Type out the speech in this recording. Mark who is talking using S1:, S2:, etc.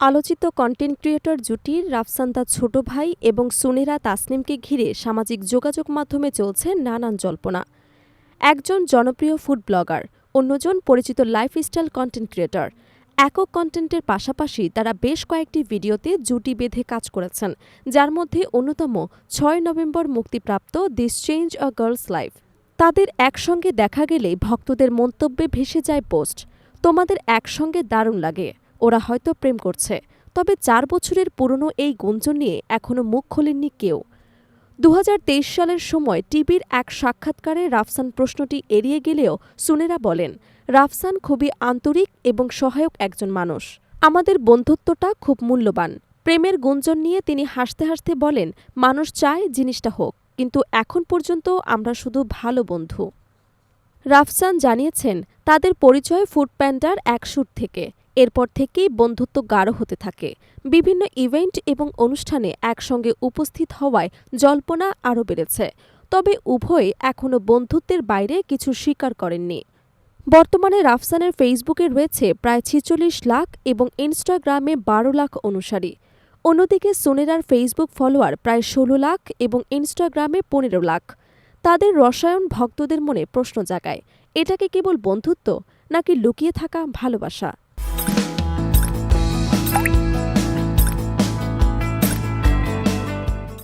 S1: আলোচিত content creator জুটির রাফসান্দা ছোট ভাই এবং সুনেরা তাসনিমকে ঘিরে সামাজিক যোগাযোগ মাধ্যমে চলছে নানান জল্পনা। একজন জনপ্রিয় ফুড ব্লগার অন্যজন পরিচিত লাইফস্টাইল কন্টেন্ট ক্রিয়েটর একক কন্টেন্টের পাশাপাশি তারা বেশ কয়েকটি ভিডিওতে জুটি বেঁধে কাজ করেছেন, যার মধ্যে অন্যতম ছয় নভেম্বর মুক্তিপ্রাপ্ত this change a girl's life তাদের একসঙ্গে দেখা গেলে ভক্তদের মন্তব্যে ভেসে যায় পোস্ট, তোমাদের একসঙ্গে দারুণ লাগে। ওরা হয়তো প্রেম করছে। তবে চার বছরের পুরনো এই গুঞ্জন নিয়ে এখনও মুখ খোলেননি কেউ। দু হাজার তেইশ সালের সময় টিভির এক সাক্ষাৎকারে রাফসান প্রশ্নটি এড়িয়ে গেলেও সুনেরা বলেন, রাফসান খুবই আন্তরিক এবং সহায়ক একজন মানুষ। আমাদের বন্ধুত্বটা খুব মূল্যবান। প্রেমের গুঞ্জন নিয়ে তিনি হাসতে হাসতে বলেন, মানুষ চায় জিনিসটা হোক, কিন্তু এখন পর্যন্ত আমরা শুধু ভালো বন্ধু। রাফসান জানিয়েছেন, তাদের পরিচয় ফুড প্যান্ডার এক শ্যুট থেকে। এরপর থেকেই বন্ধুত্ব গাঢ় হতে থাকে। বিভিন্ন ইভেন্ট এবং অনুষ্ঠানে একসঙ্গে উপস্থিত হওয়ায় জল্পনা আরও বেড়েছে। তবে উভয়ে এখনও বন্ধুত্বের বাইরে কিছু স্বীকার করেননি। বর্তমানে রাফসানের ফেসবুকে রয়েছে প্রায় ছিচল্লিশ লাখ এবং ইনস্টাগ্রামে বারো লাখ অনুসারী। অন্যদিকে সোনেরার ফেসবুক ফলোয়ার প্রায় ষোলো লাখ এবং ইনস্টাগ্রামে পনেরো লাখ। তাদের রসায়ন ভক্তদের মনে প্রশ্ন জাগায় এটা কি কেবল বন্ধুত্ব নাকি লুকিয়ে থাকা ভালোবাসা?